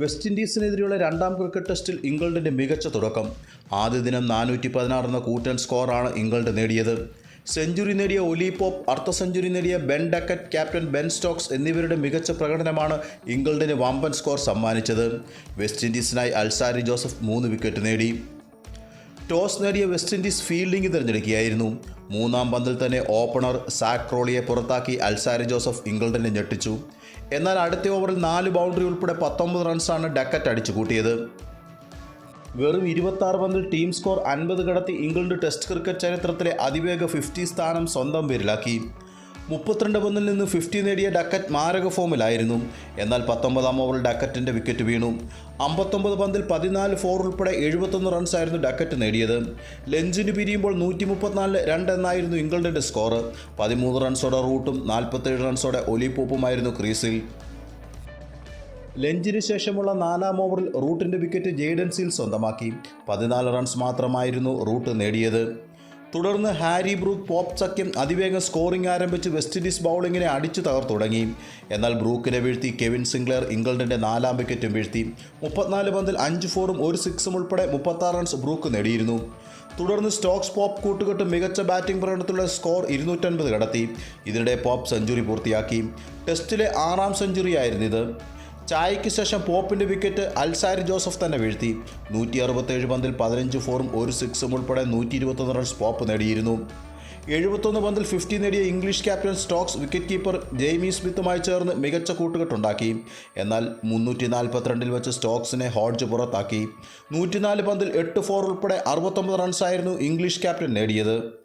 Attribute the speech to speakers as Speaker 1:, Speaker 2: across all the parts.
Speaker 1: West ഇൻഡീസിനെതിരെയുള്ള രണ്ടാം cricket ടെസ്റ്റിൽ ഇംഗ്ലണ്ടിന്റെ മികച്ച തുടക്കം. ആദ്യ ദിനം നാനൂറ്റി പതിനാറ് എന്ന കൂറ്റൻ സ്കോറാണ് ഇംഗ്ലണ്ട് നേടിയത്. സെഞ്ചുറി നേടിയ ഒലി പോപ്പ് അർദ്ധ സെഞ്ചുറി നേടിയ Ben Duckett captain Ben Stokes എന്നിവരുടെ മികച്ച പ്രകടനമാണ് ഇംഗ്ലണ്ടിന് വാമ്പൻ സ്കോർ സമ്മാനിച്ചത്. വെസ്റ്റ് ഇൻഡീസിനായി അൽസാരി ജോസഫ് മൂന്ന് വിക്കറ്റ് നേടി. ടോസ് നേടിയ വെസ്റ്റ് ഇൻഡീസ് ഫീൽഡിംഗ് തിരഞ്ഞെടുക്കുകയായിരുന്നു. മൂന്നാം പന്തിൽ തന്നെ ഓപ്പണർ സാക്രോളിയെ ക്രോളിയെ പുറത്താക്കി അൽസാരി ജോസഫ് ഇംഗ്ലണ്ടിനെ ഞെട്ടിച്ചു. എന്നാൽ അടുത്ത ഓവറിൽ നാല് ബൗണ്ടറി ഉൾപ്പെടെ പത്തൊമ്പത് റൺസാണ് ഡക്കറ്റ് അടിച്ചു കൂട്ടിയത്. വെറും ഇരുപത്തി ആറ് പന്തിൽ ടീം സ്കോർ അൻപത് കടത്തി ഇംഗ്ലണ്ട് ടെസ്റ്റ് ക്രിക്കറ്റ് ചരിത്രത്തിലെ അതിവേഗ ഫിഫ്റ്റി സ്ഥാനം സ്വന്തം പേരിലാക്കി. മുപ്പത്തിരണ്ട് പന്തിൽ നിന്ന് ഫിഫ്റ്റി നേടിയ ഡക്കറ്റ് മാരക ഫോമിലായിരുന്നു. എന്നാൽ പത്തൊമ്പതാം ഓവറിൽ ഡക്കറ്റിന്റെ വിക്കറ്റ് വീണു. അമ്പത്തൊമ്പത് പന്തിൽ പതിനാല് ഫോർ ഉൾപ്പെടെ എഴുപത്തൊന്ന് റൺസായിരുന്നു ഡക്കറ്റ് നേടിയത്. ലഞ്ചിന് പിരിയുമ്പോൾ നൂറ്റി മുപ്പത്തിനാലിന് രണ്ട് എന്നായിരുന്നു ഇംഗ്ലണ്ടിന്റെ സ്കോർ പതിമൂന്ന് റൺസോടെ റൂട്ടും നാൽപ്പത്തേഴ് റൺസോടെ ഒലിപ്പോപ്പുമായിരുന്നു ക്രീസിൽ. ലഞ്ചിന് ശേഷമുള്ള നാലാം ഓവറിൽ റൂട്ടിന്റെ വിക്കറ്റ് ജെയ്ഡൻ സീൽ സ്വന്തമാക്കി. പതിനാല് റൺസ് മാത്രമായിരുന്നു റൂട്ട് നേടിയത്. തുടർന്ന് ഹാരി ബ്രൂക്ക് പോപ്പ് സഖ്യം അതിവേഗം സ്കോറിംഗ് ആരംഭിച്ച് വെസ്റ്റ് ഇൻഡീസ് ബൗളിങ്ങിനെ അടിച്ചു തകർത്തു തുടങ്ങി. എന്നാൽ ബ്രൂക്കിനെ വീഴ്ത്തി കെവിൻ സിംഗ്ലർ ഇംഗ്ലണ്ടിന്റെ നാലാം വിക്കറ്റും വീഴ്ത്തി. മുപ്പത്തിനാല് പന്തിൽ അഞ്ച് ഫോറും ഒരു സിക്സും ഉൾപ്പെടെ മുപ്പത്താറ് റൺസ് ബ്രൂക്ക് നേടിയിരുന്നു. തുടർന്ന് സ്റ്റോക്സ് പോപ്പ് കൂട്ടുകെട്ട് മികച്ച ബാറ്റിംഗ് പ്രകടനത്തിലുള്ള സ്കോർ ഇരുന്നൂറ്റൻപത് കടത്തി. ഇതിനിടെ പോപ്പ് സെഞ്ചുറി പൂർത്തിയാക്കി. ടെസ്റ്റിലെ ആറാം സെഞ്ചുറിയായിരുന്നു ഇത്. ചായയ്ക്ക് ശേഷം പോപ്പിന്റെ വിക്കറ്റ് അൽസാരി ജോസഫ് തന്നെ വീഴ്ത്തി. നൂറ്റി അറുപത്തേഴ് പന്തിൽ പതിനഞ്ച് ഫോറും ഒരു സിക്സും ഉൾപ്പെടെ നൂറ്റി ഇരുപത്തൊന്ന് റൺസ് പോപ്പ് നേടിയിരുന്നു. എഴുപത്തൊന്ന് പന്തിൽ ഫിഫ്റ്റി നേടിയ English captain Stokes wicket keeper Jamie സ്മിത്തുമായി ചേർന്ന് മികച്ച കൂട്ടുകെട്ടുണ്ടാക്കി. എന്നാൽ മുന്നൂറ്റി നാൽപ്പത്തിരണ്ടിൽ വെച്ച് സ്റ്റോക്സിനെ ഹോഡ്ജ് പുറത്താക്കി. നൂറ്റിനാല് പന്തിൽ എട്ട് ഫോർ ഉൾപ്പെടെ അറുപത്തൊമ്പത് റൺസായിരുന്നു ഇംഗ്ലീഷ് ക്യാപ്റ്റൻ നേടിയത്.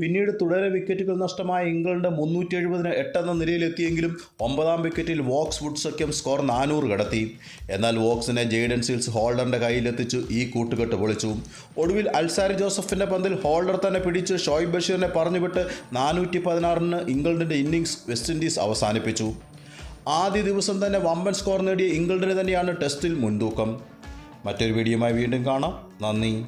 Speaker 1: പിന്നീട് തുടരെ വിക്കറ്റുകൾ നഷ്ടമായ ഇംഗ്ലണ്ട് മുന്നൂറ്റി എഴുപതിന് എട്ടെന്ന നിലയിലെത്തിയെങ്കിലും ഒമ്പതാം വിക്കറ്റിൽ വോക്സ് വുഡ് സഖ്യം സ്കോർ നാനൂറ് കടത്തി. എന്നാൽ വോക്സിനെ ജെയ്ഡൻ സീൽസ് ഹോൾഡറിന്റെ കയ്യിലെത്തിച്ചു ഈ കൂട്ടുകെട്ട് പൊളിച്ചു. ഒടുവിൽ അൽസാരി ജോസഫിന്റെ പന്തിൽ ഹോൾഡർ തന്നെ പിടിച്ച് ഷോയിബ് ബഷീറിനെ പറഞ്ഞുവിട്ട് നാനൂറ്റി പതിനാറിന് ഇംഗ്ലണ്ടിന്റെ ഇന്നിങ്സ് വെസ്റ്റ് ഇൻഡീസ് അവസാനിപ്പിച്ചു. ആദ്യ ദിവസം തന്നെ വമ്പൻ സ്കോർ നേടിയ ഇംഗ്ലണ്ടിന് തന്നെയാണ് ടെസ്റ്റിൽ മുൻതൂക്കം. മറ്റൊരു വീഡിയോയുമായി വീണ്ടും കാണാം. നന്ദി.